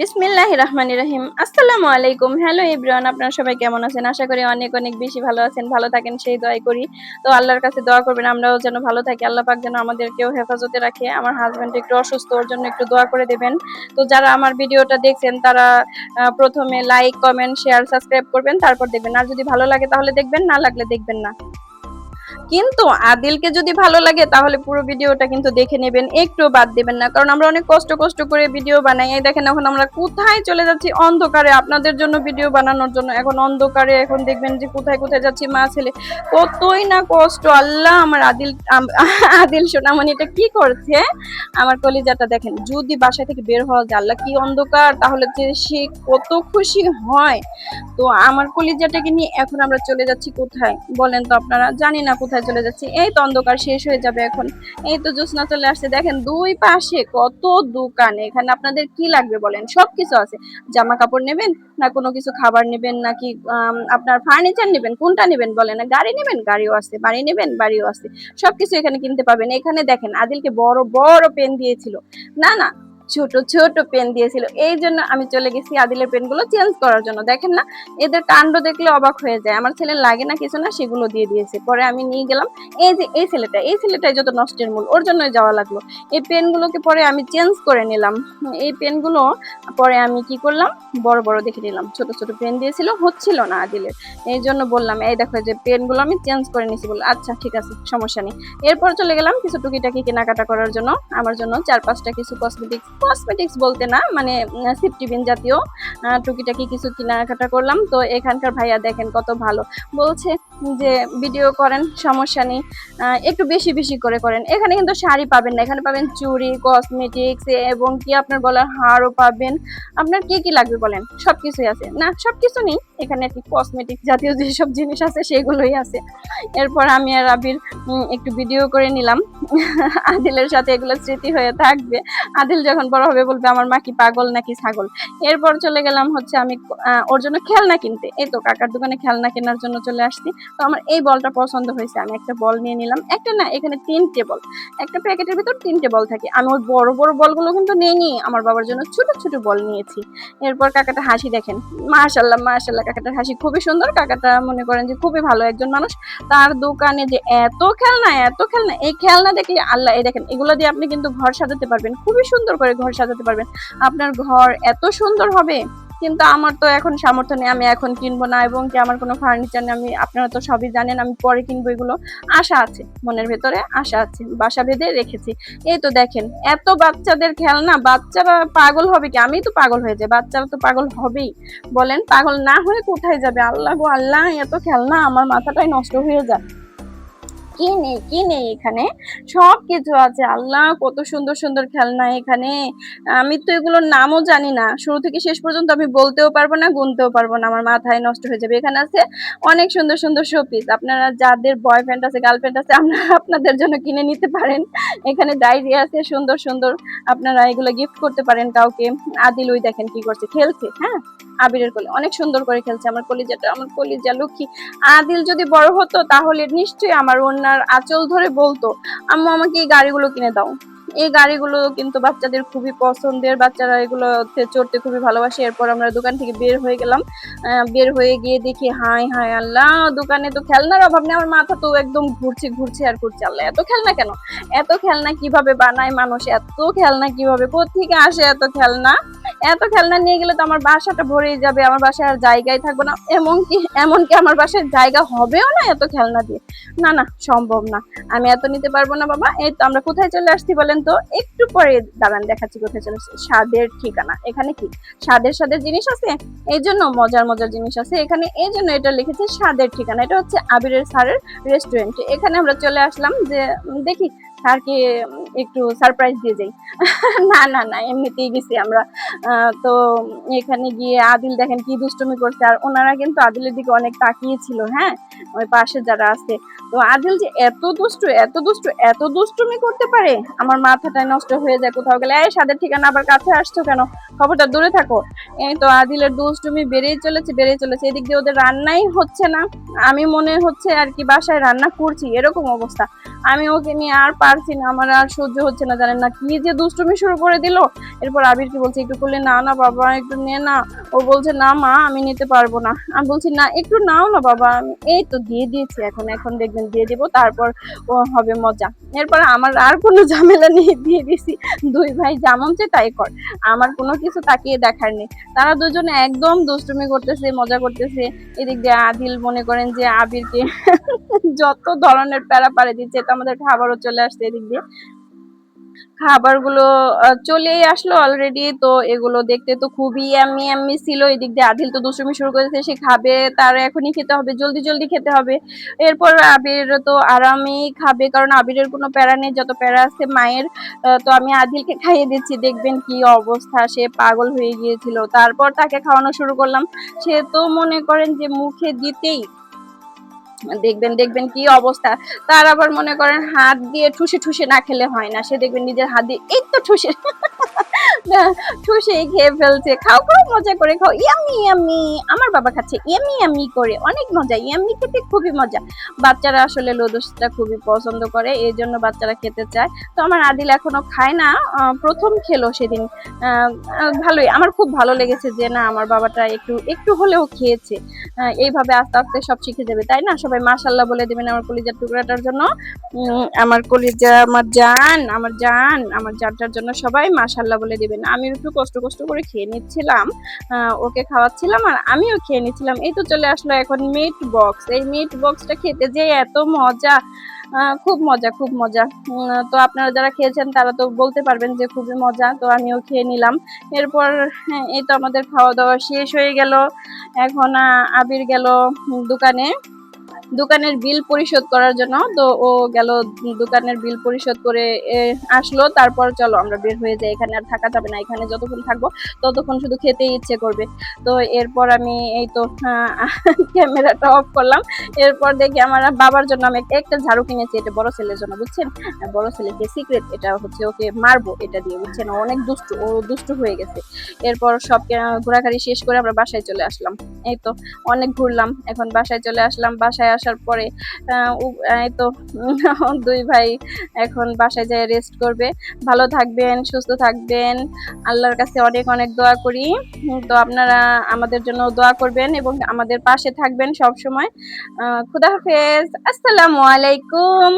বিসমিল্লাহ রহমান রহিম আসসালামু আলাইকুম। হ্যালো ইব্রান আপনারা সবাই কেমন আছেন? আশা করি অনেক অনেক বেশি ভালো আছেন, ভালো থাকেন, সেই দোয়াই করি। তো আল্লাহর কাছে দোয়া করবেন, আমরাও যেন ভালো থাকি। আল্লাহ পাক যেন আমাদেরকেও হেফাজতে রাখে। আমার হাজব্যান্ড একটু অসুস্থ, ওর জন্য একটু দোয়া করে দেবেন। তো যারা আমার ভিডিওটা দেখছেন, তারা প্রথমে লাইক কমেন্ট শেয়ার সাবস্ক্রাইব করবেন, তারপর দেখবেন। আর যদি ভালো লাগে তাহলে দেখবেন, না লাগলে দেখবেন না। কিন্তু আদিলকে যদি ভালো লাগে, তাহলে পুরো ভিডিওটা কিন্তু দেখে নেবেন। একটু বাদ দেবেন না, কারণ আমরা অনেক কষ্ট কষ্ট করে ভিডিও বানাই। এই দেখেন, এখন আমরা কোথায় চলে যাচ্ছি? অন্ধকারে। আপনাদের জন্য ভিডিও বানানোর জন্য এখন অন্ধকারে। এখন দেখবেন যে কোথায় কোথায় যাচ্ছি মা, ছেলে। কতই না কষ্ট। আল্লাহ, আমার আদিল আদিল সোনামণি, এটা কি করছে? আমার কলিজাটা দেখেন, যদি বাসা থেকে বের হওয়া যায়, আল্লাহ কি অন্ধকার? তাহলে যে সে কত খুশি হয়। তো আমার কলিজাটাকে নিয়ে এখন আমরা চলে যাচ্ছি কোথায়? বলেন তো আপনারা, জানি না কোথায় চলে যাচ্ছি? এই তো অন্ধকার শেষ হয়ে যাবে এখন। এই তো জ্যোৎস্না চলে আসছে। দেখেন দুই পাশে কত দোকান। এখানে আপনাদের কি লাগবে বলেন? সবকিছু আছে। জামা কাপড় নেবেন না কোনো কিছু খাবার নেবেন নাকি আপনার ফার্নিচার নেবেন? কোনটা নেবেন বলেন? গাড়ি নেবেন? গাড়িও আছে। বাড়ি নেবেন? বাড়িও আছে। সবকিছু এখানে কিনতে পাবেন। এখানে দেখেন আদিলকে বড় বড় পেন দিয়েছিল। না না ছোট ছোট পেন দিয়েছিল। এই জন্য আমি চলে গেছি আদিলের পেনগুলো চেঞ্জ করার জন্য। দেখেন না, এদের কাণ্ড দেখলে অবাক হয়ে যায়। আমার ছেলে লাগে না কিছু না, সেগুলো দিয়ে দিয়েছে। পরে আমি নিয়ে গেলাম। এই যে, এই ছেলেটা, এই ছেলেটাই যত নষ্টের মূল, ওর জন্যই যাওয়া লাগল। এই পেনগুলোকে পরে আমি চেঞ্জ করে নিলাম। এই পেনগুলো পরে আমি কি করলাম? বড় বড় দেখে নিলাম। ছোট ছোট পেন দিয়েছিল, হচ্ছিল না আদিলের। এই জন্য বললাম, এই দেখো যে পেনগুলো আমি চেঞ্জ করে নিয়েছি বলে। আচ্ছা ঠিক আছে, সমস্যা নেই। এরপর চলে গেলাম কিছু টুকিটাকি কেনাকাটা করার জন্য। আমার জন্য চার, পাঁচটা কিছু কসমেটিক্স কসমেটিক্স বলতে না মানে সিপটিবিন জাতীয় টুকিটাকি কিছু কেনাকাটা করলাম। তো এখানকার ভাইয়া দেখেন কত ভালো। বলছে যে ভিডিও করেন, সমস্যা নেই। একটু বেশি বেশি করে করেন। এখানে কিন্তু শাড়ি পাবেন না। এখানে পাবেন চুড়ি কসমেটিক্স এবং কি আপনার গলার হারও পাবেন। আপনার কি কি লাগবে বলেন? সব কিছুই আছে। না, সবকিছু নেই। এখানে আর কি কসমেটিক্স জাতীয় যেসব জিনিস আছে, সেগুলোই আছে। এরপর আমি আর আবির একটু ভিডিও করে নিলাম। আদিলের সাথে এগুলো স্মৃতি হয়ে থাকবে। আদিল যখন বড় হবে বলবে, আমার মা কি পাগল নাকি ছাগল? এরপর চলে গেলাম হচ্ছে আমি ওর জন্য খেলনা কিনতে। এই তো কাকার দোকানে খেলনা কেনার জন্য চলে আসছি। তো আমার এই বলটা পছন্দ হয়েছে। আমি একটা বল নিয়ে নিলাম। একটা না, এখানে তিনটে বল। একটা প্যাকেটের ভিতর তিনটে বল থাকে। আমি ওই বড় বড় বলগুলো কিন্তু নেইনি। আমার বাবার জন্য ছোট ছোট বল নিয়েছি। এরপর কাকাটা হাসি দেখেন। মাশাল্লাহ মাশাল্লাহ, কাকাটার হাসি খুবই সুন্দর। কাকাটা মনে করেন যে খুবই ভালো একজন মানুষ। তার দোকানে যে এত খেলনা এত খেলনা, এই খেলনা দেখলে আল্লাহ, এই দেখেন, এগুলো দিয়ে আপনি কিন্তু ঘর সাজাতে পারবেন। খুবই সুন্দর করে ঘর সাজাতে পারবেন। আপনার ঘর এত সুন্দর হবে। কিন্তু আমার তো এখন সামর্থ্য নেই, আমি এখন কিনবো না এবং কি আমার কোনো ফার্নিচার নেই, আমি আপনারা তো সবই জানেন, আমি পরে কিনবো এগুলো। আশা আছে, মনের ভেতরে আশা আছে, বাসা বেঁধে রেখেছি। এই তো দেখেন, এত বাচ্চাদের খেলনা, বাচ্চারা পাগল হবে কি? আমি তো পাগল হয়ে যাই, বাচ্চারা তো পাগল হবেই। বলেন, পাগল না হয়ে কোথায় যাবে? আল্লাহ গো আল্লাহ, এত খেলনা, আমার মাথাটাই নষ্ট হয়ে যায়। কি নেই কি নেই এখানে? সব কিছু আছে। আল্লাহ, কত সুন্দর সুন্দর খেলনা এখানে। আমি তো এগুলোর নামও জানি না। শুরু থেকে শেষ পর্যন্ত আমি বলতেও পারব না, গুনতেও পারব না। আমার মাথায় নষ্ট হয়ে যাবে। এখানে আছে অনেক সুন্দর সুন্দর শোপিস আপনারা যাদের বয়ফ্রেন্ড আছে গার্লফ্রেন্ড আছে, আপনারা আপনাদের জন্য কিনে নিতে পারেন। এখানে ডায়েরি আছে, সুন্দর সুন্দর। আপনারা এগুলো গিফট করতে পারেন কাউকে। আদিল ওই দেখেন কি করছে। খেলছে হ্যাঁ? আবিরের কোলে। অনেক সুন্দর করে খেলছে আমার কলিজাটা। আমার কলিজা লক্ষ্মী। আদিল যদি বড় হতো, তাহলে নিশ্চয়ই আমার ওনার আঁচল ধরে বলতো, আম্মু, আমাকে এই গাড়িগুলো কিনে দাও। এই গাড়িগুলো কিন্তু বাচ্চাদের খুবই পছন্দের। বাচ্চারা এগুলোতে চড়তে খুবই ভালোবাসে। এরপর আমরা দোকান থেকে বের হয়ে গেলাম। বের হয়ে গিয়ে দেখি হাই হাই আল্লাহ, দোকানে তো খেলনার অভাব নেই। আমার মাথা তো একদম ঘুরছে ঘুরছে আর ঘুরছে। আল্লাহ, এত খেলনা কেন? এত খেলনা কীভাবে বানায় মানুষ? এত খেলনা কীভাবে? কোথেকে আসে এত খেলনা? এত খেলনা নিয়ে গেলে তো আমার বাসাটা ভরে যাবে, আমার বাসায় আর জায়গায় থাকবে না। এমনকি এমনকি আমার বাসায় জায়গা হবেও না এত খেলনা দিয়ে। না না, সম্ভব না। আমি এত নিতে পারব না, বাবা। এই তো আমরা কোথায় চলে আসছি বলেন তো? একটু পরে দাঁড়ান, দেখাচ্ছি কোথায় চলে আসছি। স্বাদের ঠিকানা। এখানে কি? স্বাদের স্বাদের জিনিস আছে? এই জন্য মজার মজার জিনিস আছে। এখানে এই জন্য এটা লিখেছে স্বাদের ঠিকানা। এটা হচ্ছে আবিরের স্যারের রেস্টুরেন্ট এখানে আমরা চলে আসলাম যে দেখি স্যারকে একটু সারপ্রাইজ দিয়ে যাই। না না না, এমনিতেই গেছি আমরা। তো এখানে গিয়ে আদিল দেখেন কি দুষ্টমি করছে। আর ওনারা কিন্তু আদিলের দিকে অনেক তাকিয়েছিল হ্যাঁ? ওই পাশে যারা আছে। তো আদিল যে এত দুষ্টু এত দুষ্টু, এত দুষ্টুমি করতে পারে, আমার মাথাটাই নষ্ট হয়ে যায় কোথাও গেলে। এই সাদের ঠিকানা আবার কাছে আসছো কেন? খবরটা দূরে থাকো। এই তো আদিলের দুষ্টুমি বেড়েই চলেছে বেড়েই চলেছে। এদিক দিয়ে ওদের রান্নাই হচ্ছে না। আমি মনে হচ্ছে আর কি বাসায় রান্না করছি, এরকম অবস্থা। আমি ওকে নিয়ে আর পারছি না, আমার আর সহ্য হচ্ছে না, জানেন না কি যে দুষ্টুমি শুরু করে দিল। এরপর আবির কি বলছে, একটু করলে না না বাবা, একটু নে না। ও বলছে, না মা, আমি নিতে পারব না। আমি বলছি, না, একটু নাও না বাবা। আমি- এই তো দিয়ে দিয়েছি এখন এখন দেখবেন দিয়ে দিব, তারপর হবে মজা। এরপর আমার আর কোনো ঝামেলা নেই, দিয়ে দিছি। দুই ভাই যেমন চেয়ে তাই কর। আমার কোনো কিছু তাকিয়ে দেখার নেই। তারা দুজনে একদম দুষ্টুমি করতেছে, মজা করতেছে। এদিক দিয়ে আদিল মনে করেন যে আবিরকে যত ধরনের প্যারা পারে দিচ্ছে তো আমাদের খাবারও চলে আসছে এদিক দিয়ে। খাবারগুলো চলেই আসলো অলরেডি তো এগুলো দেখতে তো খুবই ইয়াম্মি ইয়াম্মি ছিল। এদিক দিয়ে আদিল তো দুষ্টুমি শুরু করেছে সে খাবে, তার এখনই খেতে হবে, জলদি জলদি খেতে হবে। এরপর আবির তো আরামেই খাবে, কারণ আবিরের কোনো প্যারা নেই, যত প্যারা আছে মায়ের তো আমি আদিলকে খাইয়ে দিচ্ছি, দেখবেন কি অবস্থা, সে পাগল হয়ে গিয়েছিল। তারপর তাকে খাওয়ানো শুরু করলাম। সে তো মনে করেন যে মুখে দিতেই দেখবেন দেখবেন কি অবস্থা। তার আবার মনে করেন হাত দিয়ে ঠুসে ঠুসে না খেলে হয় না। সে দেখবেন নিজের হাত দিয়ে এই তো ঠুসে। ঠুসেই খেয়ে ফেলছে। খাও খাও, মজা করে খাও। Yummy yummy. আমার বাবা খাচ্ছে ইয়ামি ইয়ামি করে। অনেক মজা। ইয়ামি খেতে খুবই মজা। বাচ্চারা আসলে লোদোসটা খুবই পছন্দ করে এই জন্য বাচ্চারা খেতে চায়। তো আমার আদিল এখনও খায় না। প্রথম খেলো সেদিন। ভালোই। আমার খুব ভালো লেগেছে যে, না, আমার বাবাটা একটু একটু হলেও খেয়েছে। এইভাবে আস্তে আস্তে সব শিখে যাবে, তাই না? সবাই মাশাল্লাহ বলে দেবেন আমার কলিজার টুকরাটার জন্য। আমার কলিজা আমার জান আমার জান, আমার জানটার জন্য সবাই মাশাল্লাহ বলে দিবেন। আমি একটু কষ্ট কষ্ট করে খেয়ে নিচ্ছিলাম ওকে খাওয়াচ্ছিলাম আর আমিও খেয়ে নিচ্ছিলাম। এই তো চলে আসলো এখন মিট বক্স এই মিট বক্সটা খেতে যে এত মজা খুব মজা খুব মজা। তো আপনারা যারা খেয়েছেন তারা তো বলতে পারবেন যে খুবই মজা তো আমিও খেয়ে নিলাম। এরপর হ্যাঁ, এই তো আমাদের খাওয়া দাওয়া শেষ হয়ে গেল। এখন আবির গেল দোকানে। দোকানের বিল পরিশোধ করার জন্য। তো ও গেল দোকানের বিল পরিশোধ করে আসলো। তারপর চলো, আমরা বের হয়ে যাই। এখানে আর থাকা যাবে না। এখানে যতক্ষণ থাকব, ততক্ষণ শুধু খেতেই ইচ্ছে করবে। তো এরপর আমি এই তো ক্যামেরাটা অফ করলাম। এরপর দেখি আমার বাবার জন্য আমি একটা- ঝাড়ু কিনেছি। এটা বড় ছেলের জন্য, বুঝছেন? বড় ছেলেকে সিক্রেট এটা হচ্ছে ওকে মারবো, এটা দিয়ে, বুঝছেন? অনেক দুষ্টু, ও দুষ্টু হয়ে গেছে। এরপর সব ঘোরাঘুরি শেষ করে আমরা বাসায় চলে আসলাম। এই তো, অনেক ঘুরলাম। এখন বাসায় চলে আসলাম। বাসায় আসার পরে তো দুই ভাই এখন বাসায় যায় রেস্ট করবে। ভালো থাকবেন, সুস্থ থাকবেন। আল্লাহর কাছে অনেক অনেক দোয়া করি। তো আপনারা আমাদের জন্য দোয়া করবেন এবং আমাদের পাশে থাকবেন সব সময় খুদা হাফেজ। আসসালামু আলাইকুম।